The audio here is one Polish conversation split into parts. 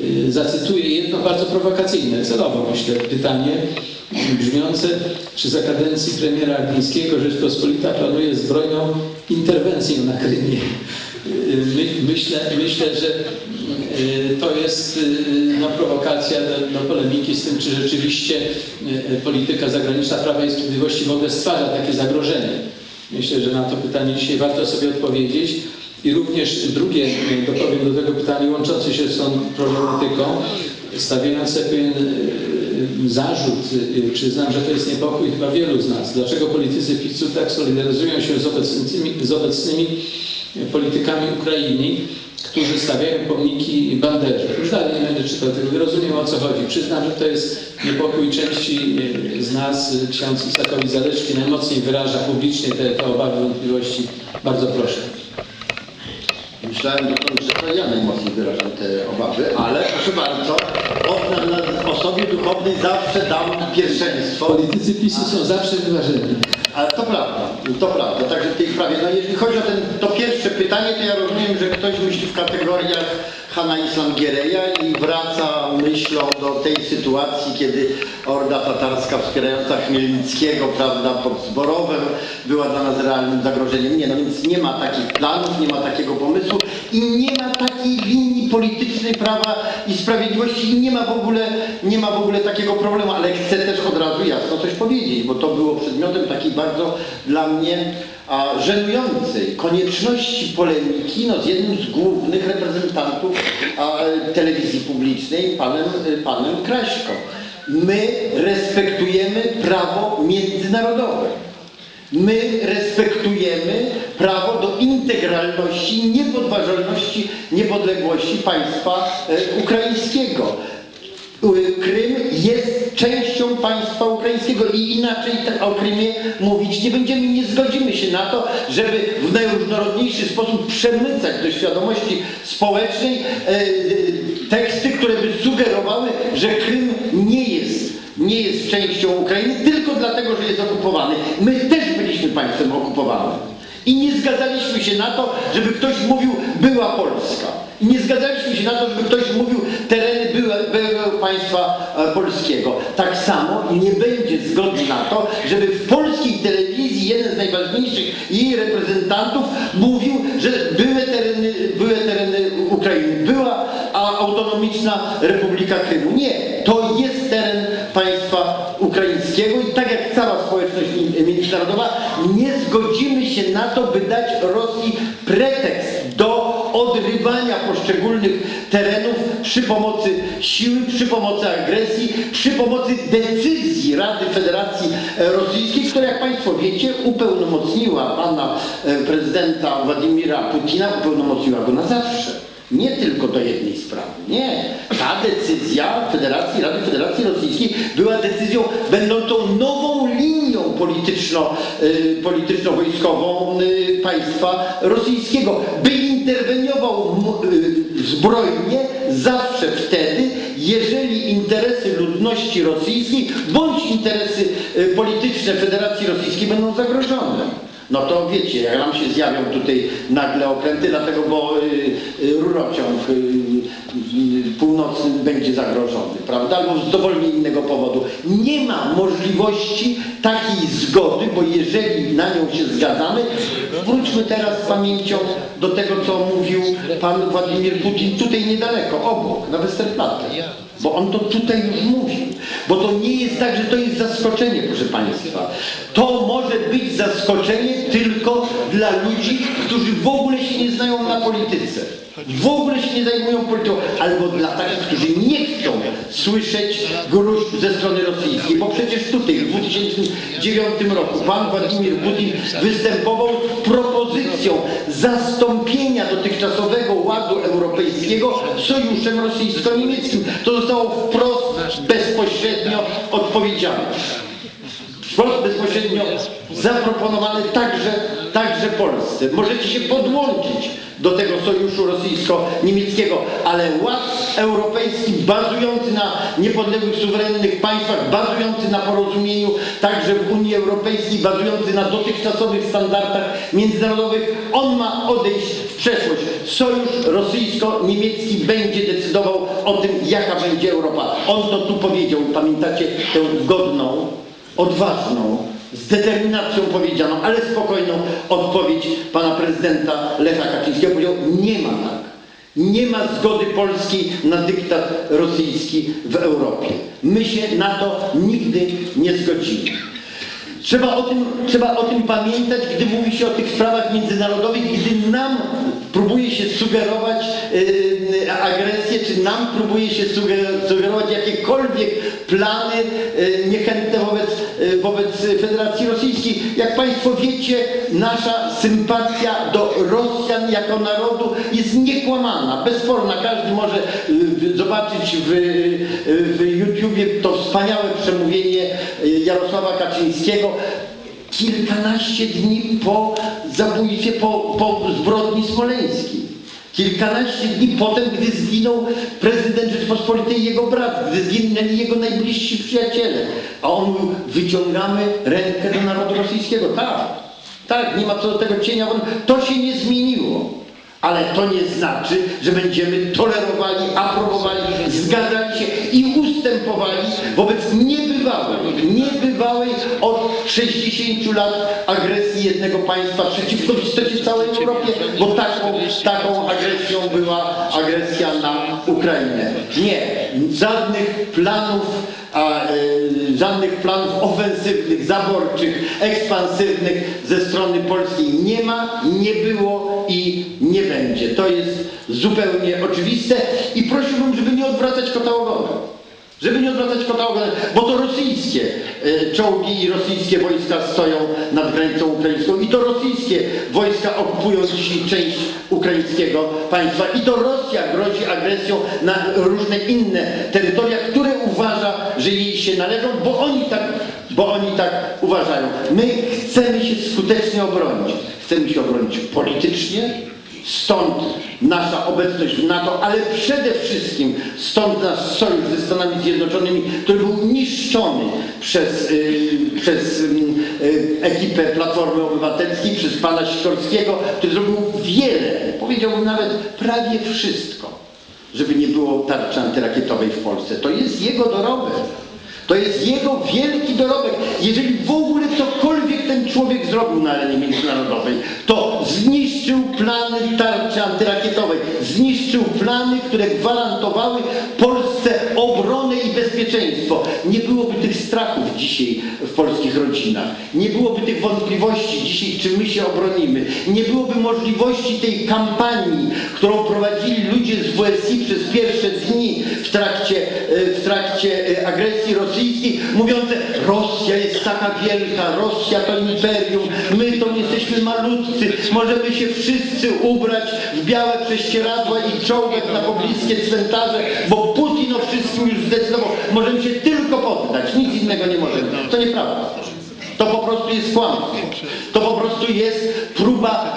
y, zacytuję jedno bardzo prowokacyjne, celowo myślę, pytanie brzmiące, czy za kadencji premiera Glińskiego Rzeczpospolita planuje zbrojną interwencję na Krymie? Y, My, myślę, myślę, że y, to jest no, prowokacja do, do polemiki z tym, czy rzeczywiście polityka zagraniczna Prawa i Sprawiedliwości w ogóle stwarza takie zagrożenie. Myślę, że na to pytanie dzisiaj warto sobie odpowiedzieć. I również drugie, dopowiem do tego pytania łączące się z tą problematyką, stawiające pewien y, zarzut, przyznam, że to jest niepokój chyba wielu z nas. Dlaczego politycy PiSu tak solidaryzują się z obecnymi, z obecnymi politykami Ukrainy, którzy stawiają pomniki Banderze. Już dalej nie będę czytał tego, rozumiem o co chodzi. Przyznam, że to jest niepokój części z nas. Ksiądz Isakowi Zaleczki najmocniej wyraża publicznie te, te obawy, wątpliwości. Bardzo proszę. Myślałem dotąd, że to ja najmocniej wyrażam te obawy, ale proszę bardzo, na, osobie duchownej zawsze dam pierwszeństwo. Politycy PiSu są zawsze wyważeni. Ale to prawda, to prawda, także w tej sprawie. No jeżeli chodzi o ten, to pierwsze pytanie, to ja rozumiem, że ktoś myśli w kategoriach Hanna Islam Giereja i wraca myślą do tej sytuacji, kiedy Orda Tatarska wspierająca Chmielnickiego, prawda, pod Zborowem była dla nas realnym zagrożeniem. Nie, no więc nie ma takich planów, nie ma takiego pomysłu i nie ma takiej linii politycznej Prawa i Sprawiedliwości i nie ma w ogóle, nie ma w ogóle takiego problemu, ale chcę też od razu jasno coś powiedzieć, bo to było przedmiotem takiej bardzo dla mnie a, żenującej konieczności polemiki no, z jednym z głównych reprezentantów a, telewizji publicznej, panem, panem Kraśko. My respektujemy prawo międzynarodowe. My respektujemy prawo do integralności, niepodważalności, niepodległości państwa e, ukraińskiego. Y, Krym częścią państwa ukraińskiego i inaczej o Krymie mówić nie będziemy. Nie zgodzimy się na to, żeby w najróżnorodniejszy sposób przemycać do świadomości społecznej e, e, teksty, które by sugerowały, że Krym nie jest, nie jest częścią Ukrainy tylko dlatego, że jest okupowany. My też byliśmy państwem okupowanym. I nie zgadzaliśmy się na to, żeby ktoś mówił była Polska. I nie zgadzaliśmy się na to, żeby ktoś mówił tereny byłego państwa e, polskiego. Tak samo nie będzie zgody na to, żeby w polskiej telewizji jeden z najważniejszych jej reprezentantów mówił, że były tereny, były tereny Ukrainy, była autonomiczna Republika Krymu. Nie, to jest teren państwa ukraińskiego i tak jak cała społeczność mi- międzynarodowa nie zgodzimy się na to, by dać Rosji przy pomocy siły, przy pomocy agresji, przy pomocy decyzji Rady Federacji e, Rosyjskiej, która jak Państwo wiecie upełnomocniła pana e, prezydenta Władimira Putina, upełnomocniła go na zawsze. Nie tylko do jednej sprawy. Nie. Ta decyzja Federacji, Rady Federacji Rosyjskiej była decyzją będącą nową linią polityczno, y, polityczno-wojskową państwa rosyjskiego. By interweniował zbrojnie zawsze wtedy, jeżeli interesy ludności rosyjskiej bądź interesy y, polityczne Federacji Rosyjskiej będą zagrożone. No to wiecie, jak nam się zjawią tutaj nagle okręty, dlatego bo y, y, rurociąg y, północny będzie zagrożony, prawda? Albo z dowolnie innego powodu. Nie ma możliwości takiej zgody, bo jeżeli na nią się zgadzamy, wróćmy teraz z pamięcią do tego, co mówił pan Władimir Putin tutaj niedaleko, obok, na Westerplatte. Bo on to tutaj już mówił. Bo to nie jest tak, że to jest zaskoczenie, proszę Państwa. To może zaskoczenie tylko dla ludzi, którzy w ogóle się nie znają na polityce. W ogóle się nie zajmują polityką. Albo dla takich, którzy nie chcą słyszeć gruźb ze strony rosyjskiej. Bo przecież tutaj w 2009 roku pan Władimir Putin występował z propozycją zastąpienia dotychczasowego ładu europejskiego sojuszem rosyjsko-niemieckim. To zostało wprost, bezpośrednio odpowiedziane. Wprost bezpośrednio zaproponowane także, także Polsce. Możecie się podłączyć do tego sojuszu rosyjsko-niemieckiego, ale ład europejski bazujący na niepodległych, suwerennych państwach, bazujący na porozumieniu także w Unii Europejskiej, bazujący na dotychczasowych standardach międzynarodowych, on ma odejść w przeszłość. Sojusz rosyjsko-niemiecki będzie decydował o tym, jaka będzie Europa. On to tu powiedział, pamiętacie tę godną, odważną, z determinacją powiedzianą, ale spokojną odpowiedź pana prezydenta Lecha Kaczyńskiego. Powiedział, nie ma tak. Nie ma zgody Polski na dyktat rosyjski w Europie. My się na to nigdy nie zgodzimy. Trzeba o, tym, trzeba o tym pamiętać, gdy mówi się o tych sprawach międzynarodowych, gdy nam próbuje się sugerować yy, agresję, czy nam próbuje się suger- sugerować jakiekolwiek plany yy, niechętne wobec, wobec Federacji Rosyjskiej. Jak Państwo wiecie, nasza sympatia do Rosjan jako narodu jest niekłamana, bezsporna. Każdy może yy, zobaczyć w, yy, w YouTubie to wspaniałe przemówienie Jarosława Kaczyńskiego kilkanaście dni po zabójstwie, po, po zbrodni smoleńskiej. Kilkanaście dni potem, gdy zginął prezydent Rzeczpospolitej i jego brat, gdy zginęli jego najbliżsi przyjaciele. A on mówił, wyciągamy rękę do narodu rosyjskiego. Tak, tak, nie ma co do tego cienia. To się nie zmieniło. Ale to nie znaczy, że będziemy tolerowali, aprobowali, zgadzali się i ustępowali wobec niebywałej, niebywałej od 60 lat agresji jednego państwa przeciwko w istocie całej Europie, bo taką, taką agresją była agresja na Ukrainę. Nie, żadnych planów, a, e, żadnych planów ofensywnych, zaborczych, ekspansywnych ze strony polskiej nie ma, nie było i nie będzie. To jest zupełnie oczywiste i prosiłbym, żeby nie odwracać kota ogonem. Żeby nie odwracać kota ogonem, bo to rosyjskie e, czołgi i rosyjskie wojska stoją nad granicą ukraińską i to rosyjskie wojska okupują dzisiaj część ukraińskiego państwa i to Rosja grozi agresją na różne inne terytoria, które uważa, że jej się należą, bo oni tak, bo oni tak uważają. My chcemy się skutecznie obronić. Chcemy się obronić politycznie, Stąd nasza obecność w NATO, ale przede wszystkim stąd nasz sojusz ze Stanami Zjednoczonymi, który był niszczony przez, y, przez y, y, ekipę Platformy Obywatelskiej, przez pana Sikorskiego, który zrobił wiele, powiedziałbym nawet prawie wszystko, żeby nie było tarczy antyrakietowej w Polsce. To jest jego dorobek. To jest jego wielki dorobek. Jeżeli w człowiek zrobił na arenie międzynarodowej, to zniszczył plany tarczy antyrakietowej. Zniszczył plany, które gwarantowały Polsce obronę i bezpieczeństwo. Nie byłoby tych strachów dzisiaj w polskich rodzinach. Nie byłoby tych wątpliwości dzisiaj, czy my się obronimy. Nie byłoby możliwości tej kampanii, którą prowadzili ludzie z WSI przez pierwsze dni w trakcie, e, w trakcie e, agresji rosyjskiej, mówiące Rosja jest taka wielka, Rosja to imperium, my to jesteśmy malutcy, możemy się wszyscy ubrać w białe prześcieradła i czołgać na pobliskie cmentarze, bo Putin o wszystkim już zdecydował. Możemy się tylko poddać, nic innego nie możemy. To nieprawda. To po prostu jest kłamstwo. To po prostu jest próba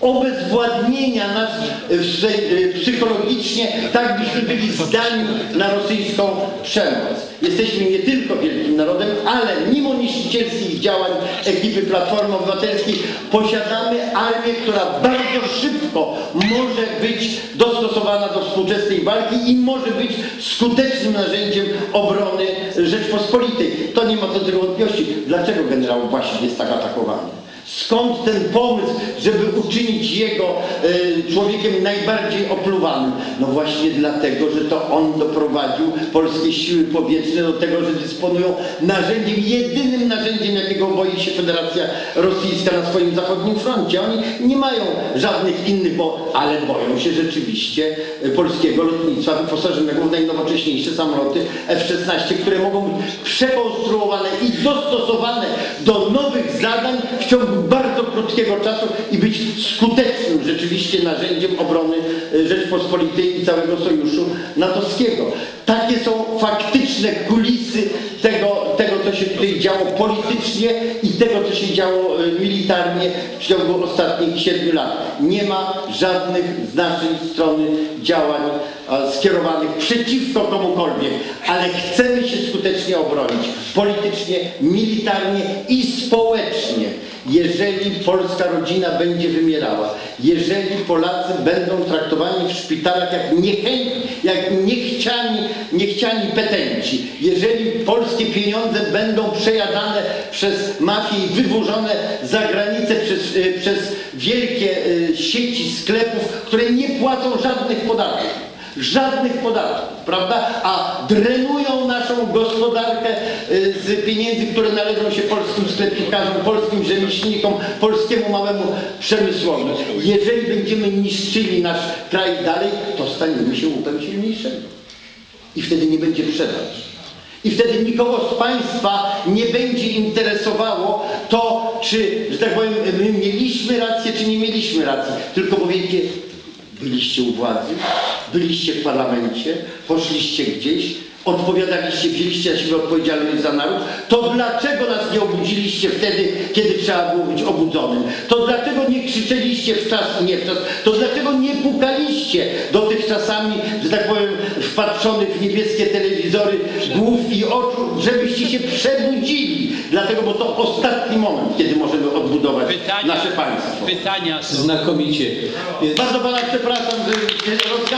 obezwładnienia nas e, psychologicznie, tak byśmy byli zdani na rosyjską przemoc. Jesteśmy nie tylko wielkim narodem, ale mimo niszczycielskich działań ekipy Platformy Obywatelskiej posiadamy armię, która bardzo szybko może być dostosowana do współczesnej walki i może być skutecznym narzędziem obrony Rzeczpospolitej. To nie ma co do wątpliwości. Dlaczego generał właśnie jest tak atakowany? Skąd ten pomysł, żeby uczynić jego e, człowiekiem najbardziej opluwanym? No właśnie dlatego, że to on doprowadził polskie siły powietrzne do tego, że dysponują narzędziem, jedynym narzędziem, jakiego boi się Federacja Rosyjska na swoim zachodnim froncie. Oni nie mają żadnych innych, bo, ale boją się rzeczywiście polskiego lotnictwa wyposażonego w najnowocześniejsze samoloty F-16, które mogą być przekonstruowane i dostosowane do nowych zadań w ciągu bardzo krótkiego czasu i być skutecznym rzeczywiście narzędziem obrony e, Rzeczpospolitej i całego sojuszu natowskiego. Takie są faktyczne kulisy tego, tego co się tutaj działo politycznie i tego, co się działo e, militarnie w ciągu ostatnich siedmiu lat. Nie ma żadnych z naszej strony działań e, skierowanych przeciwko komukolwiek, ale chcemy się skutecznie obronić politycznie, militarnie i społecznie. Jeżeli polska rodzina będzie wymierała, jeżeli Polacy będą traktowani w szpitalach jak, niechętni, jak niechciani, niechciani petenci, jeżeli polskie pieniądze będą przejadane przez mafię i wywożone za granicę przez, y, przez wielkie y, sieci sklepów, które nie płacą żadnych podatków, żadnych podatków, prawda? A drenują naszą gospodarkę y, z pieniędzy, które należą się polskim sklepikarzom, polskim rzemieślnikom, polskiemu małemu przemysłowi. Jeżeli będziemy niszczyli nasz kraj dalej, to staniemy się łupem silniejszego. I wtedy nie będzie sprzedaży. I wtedy nikogo z Państwa nie będzie interesowało to, czy, że tak powiem, my mieliśmy rację, czy nie mieliśmy racji. Tylko powiecie, byliście u władzy, byliście w parlamencie, poszliście gdzieś, odpowiadaliście, wzięliście na siebie odpowiedzialność za naród, to dlaczego nas nie obudziliście wtedy, kiedy trzeba było być obudzonym? To dlaczego nie krzyczeliście w czas i nie w czas? To dlaczego nie pukaliście dotychczasami, że tak powiem, wpatrzonych w niebieskie telewizory głów i oczu, żebyście się przebudzili? Dlatego, bo to ostatni moment, kiedy możemy odbudować Pytania, nasze państwo. pytania są. Znakomicie. Bardzo pana przepraszam, że się rozgadałem.